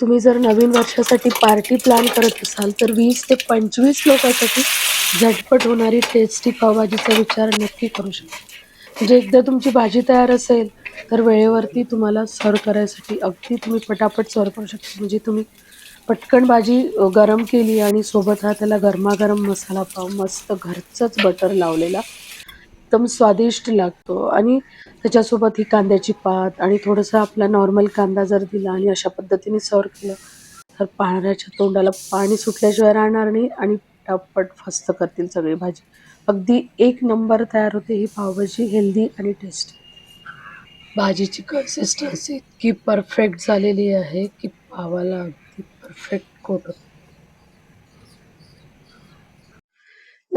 तुम्ही जर नवीन वर्षासाठी पार्टी प्लॅन करत असाल तर वीस ते पंचवीस लोकांसाठी झटपट होणारी टेस्टी पावभाजीचा विचार नक्की करू शकता. म्हणजे एकदा तुमची भाजी तयार असेल तर वेळेवरती तुम्हाला सर्व करायसाठी अगदी तुम्ही पटापट सर्व करू शकता. म्हणजे तुम्ही पटकन भाजी गरम केली आणि सोबत हा त्याला गरमागरम मसाला पाव मस्त घरचंच बटर लावलेला एकदम स्वादिष्ट लागतो. आणि त्याच्यासोबत ही कांद्याची पात आणि थोडंसं आपला नॉर्मल कांदा जर दिला आणि अशा पद्धतीने सर्व केलं तर पाण्याच्या तोंडाला पाणी सुटल्याशिवाय राहणार नाही आणि पटापट फस्त करतील सगळी भाजी. अगदी एक नंबर तयार होते ही पावभाजी हेल्दी आणि टेस्टी भाजीची कन्सिस्टन्सी इतकी परफेक्ट झालेली आहे की पावाला अगदी परफेक्ट कोट होतं.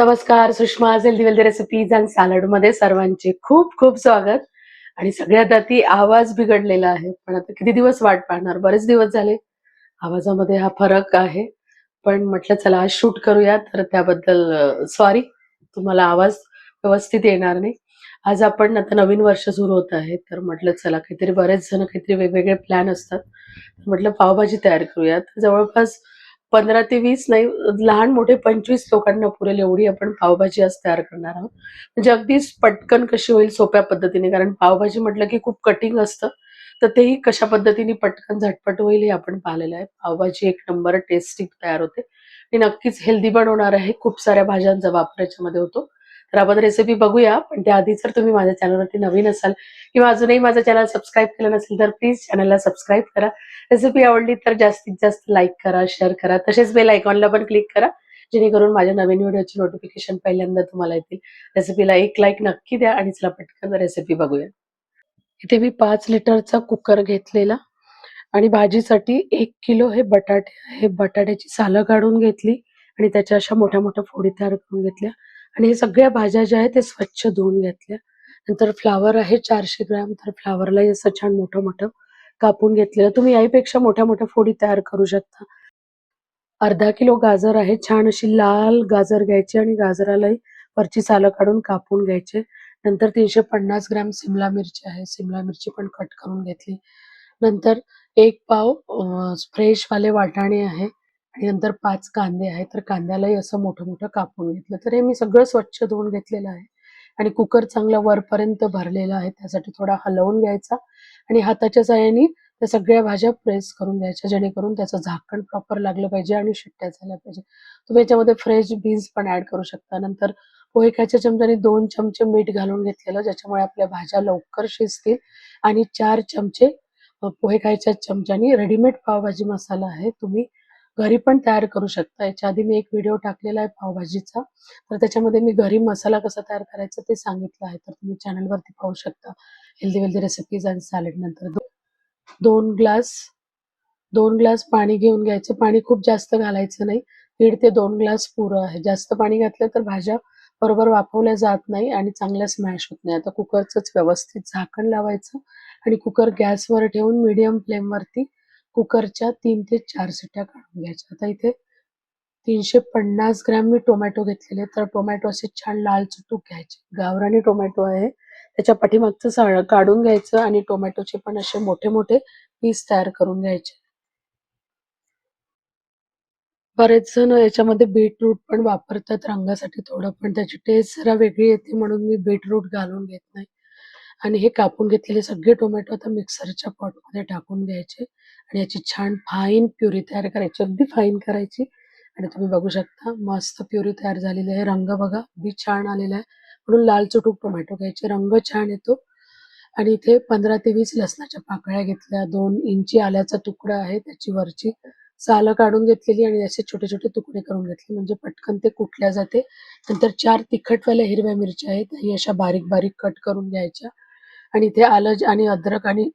नमस्कार Sushma healthy wealthy recipes and सॅलडमध्ये सर्वांचे खूप खूप स्वागत. आणि सगळ्यात आधी आवाज बिघडलेला आहे पण आता किती दिवस वाट पाहणार? बरेच दिवस झाले. आवाजामध्ये हा फरक आहे. पण म्हटलं चला आज शूट करूया तर त्याबद्दल सॉरी तुम्हाला आवाज व्यवस्थित येणार नाही. आज आपण आता नवीन वर्ष सुरू होत आहे तर म्हटलं चला काहीतरी बरेच जण काहीतरी वेगवेगळे प्लॅन असतात. म्हटलं पावभाजी तयार करूयात जवळपास पंधरा ते वीस नाही लहान मोठे पंचवीस लोकांना पुरेल एवढी आपण पावभाजी आज तयार करणार आहोत. म्हणजे अगदीच पटकन कशी होईल सोप्या पद्धतीने कारण पावभाजी म्हटलं की खूप कटिंग असतं. तर तेही कशा पद्धतीने पटकन झटपट होईल हे आपण पाहिलेलं आहे. पावभाजी एक नंबर टेस्टी तयार होते. आणि नक्कीच हेल्दी पण होणार आहे. खूप साऱ्या भाज्यांचा वापर याच्यामध्ये होतो. तर आपण रेसिपी बघूया. पण त्याआधी जर तुम्ही माझ्या चॅनलवरती नवीन असाल किंवा अजूनही माझं चॅनल सबस्क्राईब केलं नसेल तर प्लीज चॅनलला सबस्क्राईब करा. रेसिपी आवडली तर जास्तीत जास्त लाईक करा शेअर करा. तसेच बेल आयकॉनला पण क्लिक करा. जेणेकरून माझ्या नवीन व्हिडिओची नोटिफिकेशन पहिल्यांदा तुम्हाला येतील. रेसिपीला एक लाईक नक्की द्या आणि चला पटकन रेसिपी बघूया. इथे मी पाच लिटरचा कुकर घेतलेला आणि भाजीसाठी एक किलो हे बटाटे हे बटाट्याची सालं काढून घेतली आणि त्याच्या अशा मोठ्या मोठ्या फोडी तयार करून घेतल्या. आणि हे सगळ्या भाज्या ज्या आहेत ते स्वच्छ धुवून घेतल्या. नंतर फ्लावर आहे चारशे ग्रॅम तर फ्लावरलाही असं छान मोठं मोठं कापून घेतलेलं. तुम्ही याहीपेक्षा मोठ्या मोठ्या फोडी तयार करू शकता. अर्धा किलो गाजर आहे छान अशी लाल गाजर घ्यायची आणि गाजरालाही वरची सालं काढून कापून घ्यायचे. नंतर तीनशे पन्नास ग्रॅम सिमला मिरची आहे सिमला मिरची पण कट करून घेतली. नंतर एक पाव फ्रेश वाले वाटाणे आहे. आणि नंतर पाच कांदे आहेत तर कांद्यालाही असं मोठं मोठं कापून घेतलं. तर हे मी सगळं स्वच्छ धुवून घेतलेलं आहे. आणि कुकर चांगला वरपर्यंत भरलेला आहे त्यासाठी थोडा हलवून घ्यायचा आणि हाताच्या साहाय्याने त्या सगळ्या भाज्या प्रेस करून घ्यायच्या जेणेकरून त्याचं झाकण प्रॉपर लागलं पाहिजे आणि शिट्ट्या झाल्या पाहिजे. तुम्ही याच्यामध्ये फ्रेश बीन्स पण ऍड करू शकता. नंतर पोहे खायच्या चमच्याने दोन चमचे मीठ घालून घेतलेलं ज्याच्यामुळे आपल्या भाज्या लवकर शिजतील. आणि चार चमचे पोहे खायच्या चमच्यानी रेडीमेड पावभाजी मसाला आहे. तुम्ही घरी पण तयार करू शकता. याच्या आधी मी एक व्हिडिओ टाकलेला आहे पावभाजीचा. तर त्याच्यामध्ये मी घरी मसाला कसा तयार करायचा ते सांगितलं आहे. तर तुम्ही चॅनलवरती पाहू शकता. हेल्दी वेल्दी रेसिपीज आणि सॅलेड नंतर दो- दोन ग्लास दोन ग्लास पाणी घेऊन घ्यायचं. पाणी खूप जास्त घालायचं नाही. दीड ते दोन ग्लास पुरं आहे. जास्त पाणी घातलं तर भाज्या बरोबर वाफवल्या जात नाही आणि चांगल्या स्मॅश होत नाही. आता कुकरचंच व्यवस्थित झाकण लावायचं आणि कुकर गॅसवर ठेवून मीडियम फ्लेमवरती कुकरच्या तीन ते चार सिट्ट्या काढून घ्यायच्या. आता इथे तीनशे पन्नास ग्रॅम मी टोमॅटो घेतलेले तर टोमॅटो असे छान लाल चुटूक घ्यायचे. गावरानी टोमॅटो आहे. त्याच्या पाठीमागचं साळ काढून घ्यायचं आणि टोमॅटोचे पण असे मोठे मोठे पीस तयार करून घ्यायचे. बरेच जण याच्यामध्ये बीटरूट पण वापरतात रंगासाठी थोडं पण त्याची टेस्ट जरा वेगळी येते म्हणून मी बीटरूट घालून घेत नाही. आणि हे कापून घेतलेले सगळे टोमॅटो आता मिक्सरच्या पॉटमध्ये टाकून घ्यायचे आणि याची छान फाईन प्युरी तयार करायची. अगदी फाईन करायची. आणि तुम्ही बघू शकता मस्त प्युरी तयार झालेली आहे. रंग बघा अगदी छान आलेला आहे. म्हणून लाल चुटूक टोमॅटो घ्यायचे. रंग छान येतो. आणि इथे पंधरा ते वीस लसणाच्या पाकळ्या घेतल्या. दोन इंची आल्याचा तुकडा आहे त्याची वरची. सालं काढून घेतलेली आणि असे छोटे छोटे तुकडे करून घेतले. म्हणजे पटकन ते कुटल्या जाते. नंतर चार तिखटवाल्या हिरव्या मिरच्या आहेत. ही अशा बारीक बारीक कट करून घ्यायच्या. आणि इथे आलं आणि अद्रक आणि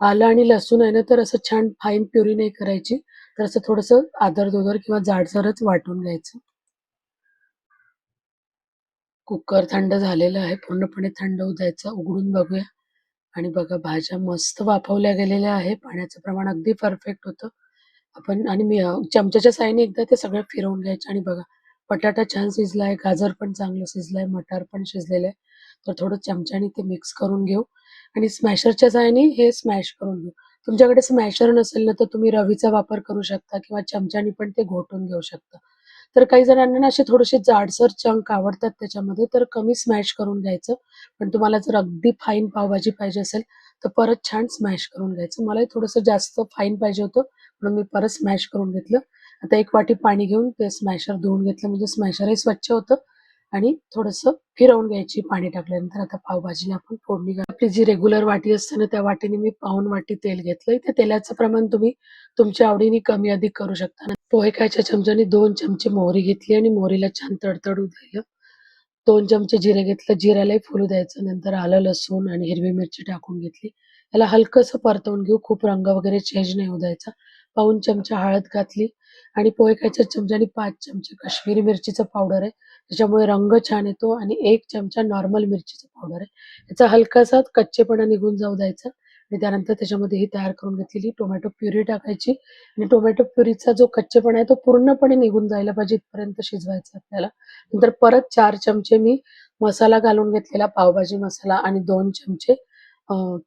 आलं आणि लसूण आहे ना तर असं छान फाईन प्युरी नाही करायची. तर असं थोडस आदर दोदर किंवा जाडसरच वाटून घ्यायचं. कुकर थंड झालेलं आहे. पूर्णपणे थंड होऊ द्यायचं. उघडून बघूया. आणि बघा भाज्या मस्त वाफवल्या गेलेल्या आहे पाण्याचं प्रमाण अगदी परफेक्ट होतं. आपण आणि मी चमच्याच्या साहाय्याने एकदा ते सगळं फिरवून घ्यायचं. आणि बघा बटाटा छान शिजलाय. गाजर पण चांगलं शिजलंय. मटार पण शिजलेलं आहे. तर थोडं चमच्याने ते मिक्स करून घेऊ. आणि स्मॅशरच्या साहाय्याने हे स्मॅश करून घेऊ. तुमच्याकडे स्मॅशर नसेल ना तर तुम्ही रवीचा वापर करू शकता किंवा चमच्यानी पण ते घोटून घेऊ शकता. तर काही जणांना ना असे थोडेसे जाडसर चंक आवडतात त्याच्यामध्ये तर कमी स्मॅश करून घ्यायचं. पण तुम्हाला जर अगदी फाईन पावभाजी पाहिजे असेल तर परत छान स्मॅश करून घ्यायचं. मलाही थोडंसं जास्त फाईन पाहिजे होतं म्हणून मी परत स्मॅश करून घेतलं. आता एक वाटी पाणी घेऊन ते स्मॅशर धुवून घेतलं. म्हणजे स्मॅशरही स्वच्छ होतं. आणि थोडंसं फिरवून घ्यायची पाणी टाकल्यानंतर आता पावभाजीला आपण फोडणी आपली जी रेग्युलर वाटी असते ना त्या वाटीने मी पाऊन वाटी तेल घेतलंय. त्या तेलाचं प्रमाण तुम्ही तुमच्या आवडीने कमी अधिक करू शकता. पोहे खायच्या चमच्याने दोन चमचे मोहरी घेतली आणि मोहरीला छान तडतडू दिलं दोन चमचे जिरे घेतलं. जिऱ्यालाही फुलू द्यायचं. नंतर आलं लसूण आणि हिरवी मिरची टाकून घेतली. याला हलकंसं परतवून घेऊ. खूप रंग वगैरे चेंज नाही होऊ द्यायचा. पाऊन चमचा हळद घातली. आणि पोहे खायच्या चमच्याने पाच चमचे काश्मीरी मिरचीचा पावडर आहे. त्याच्यामुळे रंग छान येतो आणि एक चमचा नॉर्मल मिरचीचा पावडर आहे. याचा हलकासा कच्चेपणा निघून जाऊ द्यायचा आणि त्यानंतर त्याच्यामध्ये ही तयार करून घेतलेली टोमॅटो प्युरी टाकायची. आणि टोमॅटो प्युरीचा जो कच्चेपणा आहे तो पूर्णपणे निघून जायला पाहिजे इथपर्यंत शिजवायचा आपल्याला. नंतर परत चार चमचे मी मसाला घालून घेतलेला पावभाजी मसाला आणि दोन चमचे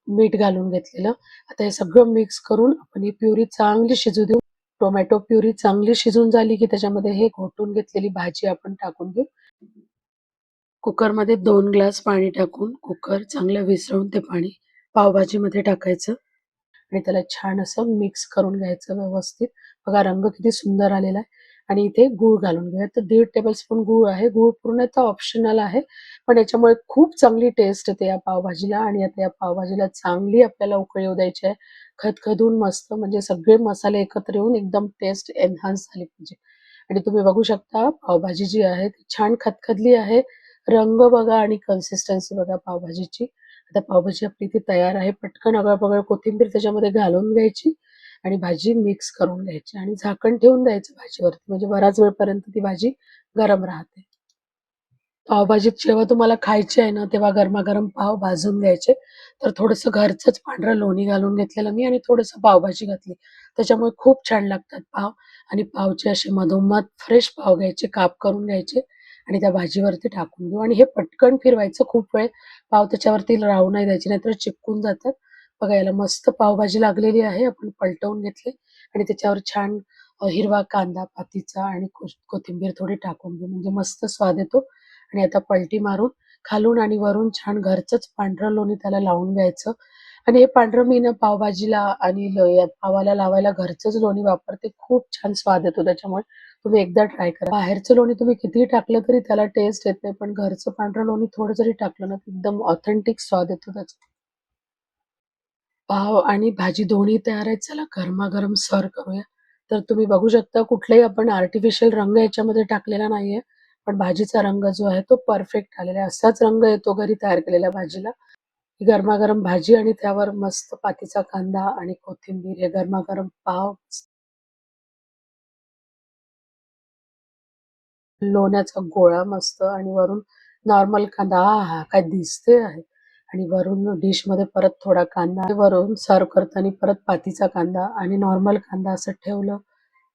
मीठ घालून घेतलेलं. आता हे सगळं मिक्स करून आपण ही प्युरी चांगली शिजू देऊ. टोमॅटो प्युरी चांगली शिजून झाली की त्याच्यामध्ये हे घोटून घेतलेली भाजी आपण टाकून घेऊ. कुकरमध्ये दोन ग्लास पाणी टाकून कुकर चांगलं विसळून ते पाणी पावभाजीमध्ये टाकायचं आणि त्याला छान असं मिक्स करून घ्यायचं व्यवस्थित. बघा रंग किती सुंदर आलेला आहे. आणि इथे गूळ घालून घ्या तर दीड टेबलस्पून गूळ आहे. गूळ पूर्णतः ऑप्शनल आहे. पण याच्यामुळे खूप चांगली टेस्ट येते या पावभाजीला आणि आता या पावभाजीला चांगली आपल्याला उकळी येऊ द्यायची आहे. खदखदून मस्त म्हणजे सगळे मसाले एकत्र येऊन एकदम टेस्ट एनहान्स झाली पाहिजे. आणि तुम्ही बघू शकता पावभाजी जी आहे ती छान खदखदली आहे. रंग बघा आणि कन्सिस्टन्सी बघा पावभाजीची. आता पावभाजी आपली इथे तयार आहे पटकन अगळबगळ कोथिंबीर त्याच्यामध्ये घालून घ्यायची आणि भाजी मिक्स करून घ्यायची. आणि झाकण ठेवून द्यायचं भाजीवरती म्हणजे बराच वेळपर्यंत ती भाजी गरम राहते. पावभाजीत जेव्हा तुम्हाला खायची आहे ना तेव्हा गरमागरम पाव भाजून घ्यायचे. तर थोडंसं घरचंच पांढरं लोणी घालून घेतलेलं मी आणि थोडंसं पावभाजी घातली. त्याच्यामुळे खूप छान लागतात पाव. आणि पावचे असे मधोमध फ्रेश पाव घ्यायचे काप करून घ्यायचे आणि त्या भाजीवरती टाकून देऊ. आणि हे पटकन फिरवायचं खूप वेळ. पाव त्याच्यावरती राहू नाही द्यायचे नाहीतर चिपकून जातात. बघा याला मस्त पावभाजी लागलेली आहे. आपण पलटवून घेतले आणि त्याच्यावर छान हिरवा कांदा पातीचा आणि कोथिंबीर थोडी टाकून देऊ. म्हणजे मस्त स्वाद येतो. आणि आता पलटी मारून खालून आणि वरून छान घरचंच पांढरं लोणी त्याला लावून घ्यायचं. आणि हे पांढरं मी ना पावभाजीला आणि पावाला लावायला घरचंच लोणी वापरते. खूप छान स्वाद येतो त्याच्यामुळे तुम्ही एकदा ट्राय करा. बाहेरचं लोणी तुम्ही कितीही टाकलं तरी त्याला टेस्ट येत नाही पण घरचं पांढरं लोणी थोडं जरी टाकलं ना एकदम ऑथेंटिक स्वाद येतो त्याचा. पाव आणि भाजी दोन्ही तयार आहेत. चला गरमागरम सर्व करूया. तर तुम्ही बघू शकता कुठलाही आपण आर्टिफिशियल रंग याच्यामध्ये टाकलेला नाहीये. पण भाजीचा रंग जो आहे तो परफेक्ट आलेला आहे. असाच रंग येतो घरी तयार केलेल्या भाजीला. ही गरमागरम भाजी आणि त्यावर मस्त पातीचा कांदा आणि कोथिंबीर हे गरमागरम पाव लोण्याचा गोळा मस्त आणि वरून नॉर्मल कांदा. हा काय दिसते आहे. आणि वरून डिशमध्ये परत थोडा कांदा. आणि वरून सर्व करताना परत पातीचा कांदा आणि नॉर्मल कांदा असं ठेवलं.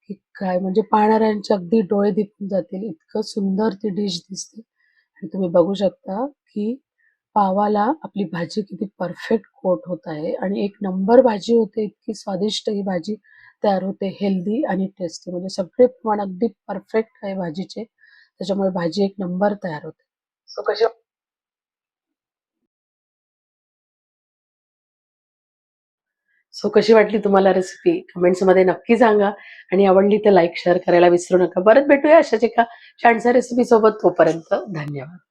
की काय म्हणजे पाहणाऱ्यांचे अगदी डोळे दिपून जातील. इतकं सुंदर ती डिश दिसते. आणि तुम्ही बघू शकता की पावाला आपली भाजी किती परफेक्ट कोट होत आहे. आणि एक नंबर भाजी होते इतकी स्वादिष्ट ही भाजी तयार होते. हेल्दी आणि टेस्टी. म्हणजे सगळे प्रमाण अगदी परफेक्ट आहे भाजीचे. त्याच्यामुळे भाजी एक नंबर तयार होते. सो कशा सो कशी वाटली तुम्हाला रेसिपी कमेंट्समध्ये नक्की सांगा. आणि आवडली तर लाईक शेअर करायला विसरू नका. परत भेटूया अशाच एका छानशा रेसिपी सोबत. तोपर्यंत धन्यवाद.